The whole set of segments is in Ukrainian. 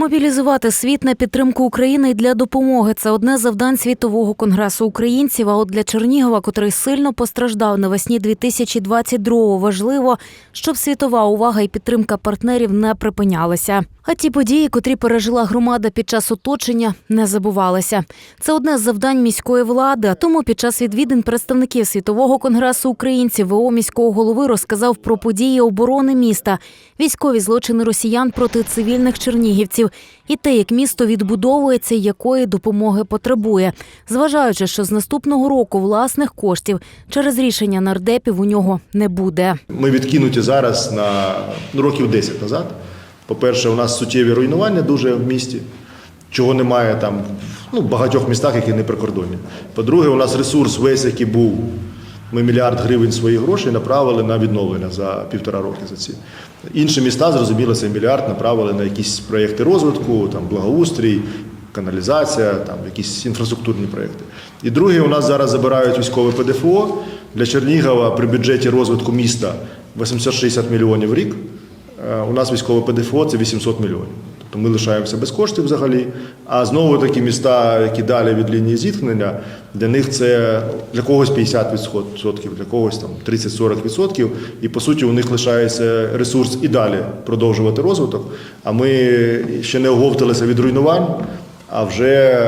Мобілізувати світ на підтримку України для допомоги це одне завдань світового конгресу українців. А от для Чернігова, котрий сильно постраждав навесні 2022-го, важливо, щоб світова увага і підтримка партнерів не припинялися. А ті події, котрі пережила громада під час оточення, не забувалися. Це одне з завдань міської влади. Тому під час відвідин представників світового конгресу українців ВО міського голови розказав про події оборони міста, військові злочини росіян проти цивільних чернігівців і те, як місто відбудовується якої допомоги потребує, зважаючи, що з наступного року власних коштів через рішення нардепів у нього не буде. Ми відкинуті зараз на років 10 назад. По-перше, у нас суттєві руйнування дуже в місті, чого немає там ну, в багатьох містах, які не прикордонні. По-друге, у нас ресурс весь, який був. Ми мільярд гривень своїх грошей направили на відновлення за півтора роки за ці. Інші міста, зрозуміло, цей мільярд направили на якісь проєкти розвитку, там благоустрій, каналізація, там якісь інфраструктурні проєкти. І друге, у нас зараз забирають військове ПДФО для Чернігова при бюджеті розвитку міста 860 мільйонів в рік. Е, У нас військове ПДФО це 800 мільйонів. Тобто ми лишаємося без коштів взагалі. А знову такі міста, які далі від лінії зіткнення, для них це для когось 50%, для когось там 30-40%. І по суті у них лишається ресурс і далі продовжувати розвиток. А ми ще не оговталися від руйнувань, а вже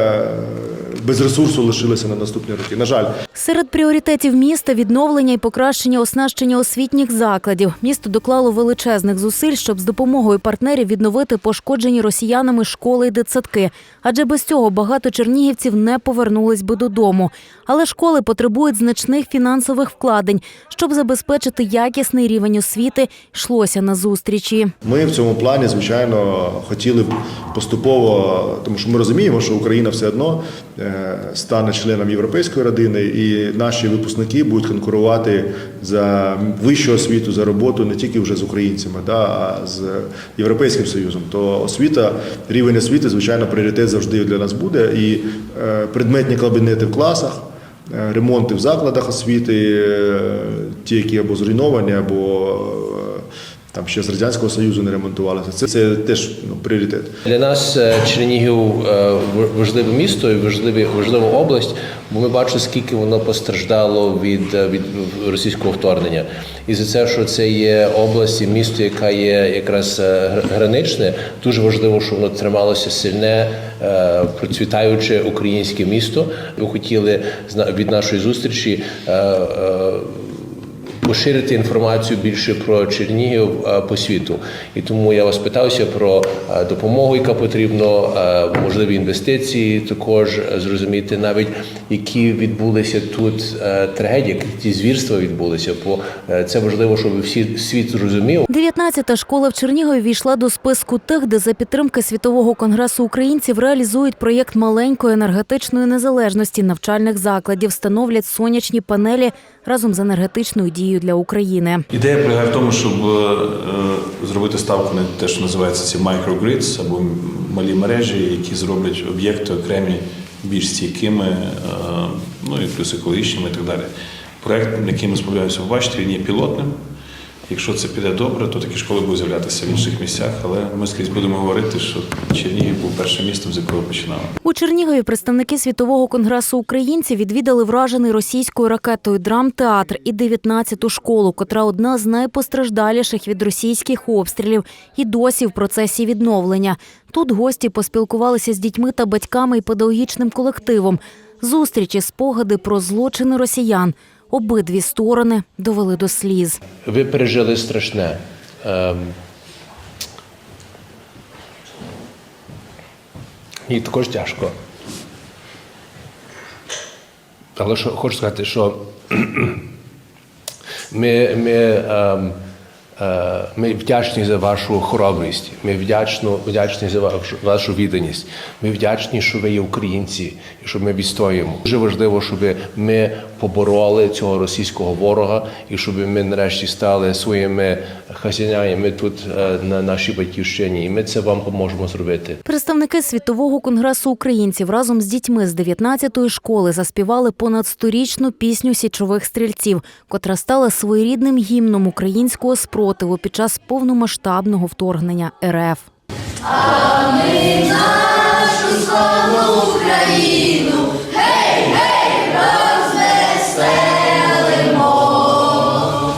без ресурсу лишилися на наступні роки. На жаль. Серед пріоритетів міста відновлення і покращення оснащення освітніх закладів. Місто доклало величезних зусиль, щоб з допомогою партнерів відновити пошкоджені росіянами школи й дитсадки. Адже без цього багато чернігівців не повернулись би додому. Але школи потребують значних фінансових вкладень, щоб забезпечити якісний рівень освіти. Йшлося на зустрічі. Ми в цьому плані, звичайно, хотіли б поступово, тому що ми розуміємо, що Україна все одно е, стане членом європейської родини, і наші випускники будуть конкурувати за вищу освіту, за роботу не тільки вже з українцями, да, а з Європейським Союзом. То освіта, рівень освіти, звичайно, пріоритет завжди для нас буде. І е, предметні кабінети в класах. е, Ремонти в закладах освіти, е, ті, які або зруйновані, або там ще з радянського союзу не ремонтувалися. Це, це теж ну, пріоритет. Для нас е, Чернігів е, важливе місто і важливі, важлива область, бо ми бачимо, скільки воно постраждало від, е, від російського вторгнення. І за це, що це є область і місто, яка є якраз граничне, дуже важливо, щоб воно трималося сильне, процвітаюче українське місто. Ми хотіли від нашої зустрічі. Поширити інформацію більше про Чернігів е, по світу. І тому я вас питався про е, допомогу, яка потрібна, е, можливі інвестиції, також зрозуміти навіть, які відбулися тут трагедії, які ті звірства відбулися. Бо це важливо, щоб всі світ зрозумів. 19-та школа в Чернігові війшла до списку тих, де за підтримки світового конгресу українців реалізують проєкт маленької енергетичної незалежності навчальних закладів, встановлять сонячні панелі разом з енергетичною дією для України. Ідея полягає в тому, щоб е, е, зробити ставку на те, що називається ці microgrids або малі мережі, які зроблять об'єкти окремі більш стійкими, е, ну і плюс екологічними і так далі. Проект, який ми сподіваємося побачити, він є пілотним. Якщо це піде добре, то такі школи будуть з'являтися в інших місцях, але ми скрізь будемо говорити, що Чернігів був першим містом, з якого починали. Чернігові представники світового конгресу українців відвідали вражений російською ракетою драмтеатр і 19-ту школу, котра одна з найпостраждаліших від російських обстрілів і досі в процесі відновлення. Тут гості поспілкувалися з дітьми та батьками і педагогічним колективом. Зустрічі, спогади про злочини росіян. Обидві сторони довели до сліз. Ви пережили страшне. І також тяжко. Але що хочу сказати, що ми, ми, ем, е, ми вдячні за вашу хоробрість, ми вдячно, вдячні за вашу, вашу відданість. Ми вдячні, що ви є українці і що ми відстоюємо. Дуже важливо, щоб ми побороли цього російського ворога і щоб ми нарешті стали своїми хазяїнами тут е, на нашій батьківщині. І ми це вам поможемо зробити. Представники світового конгресу українців разом з дітьми з 19-ї школи заспівали понад сторічну пісню січових стрільців, котра стала своєрідним гімном українського спротиву під час повномасштабного вторгнення РФ.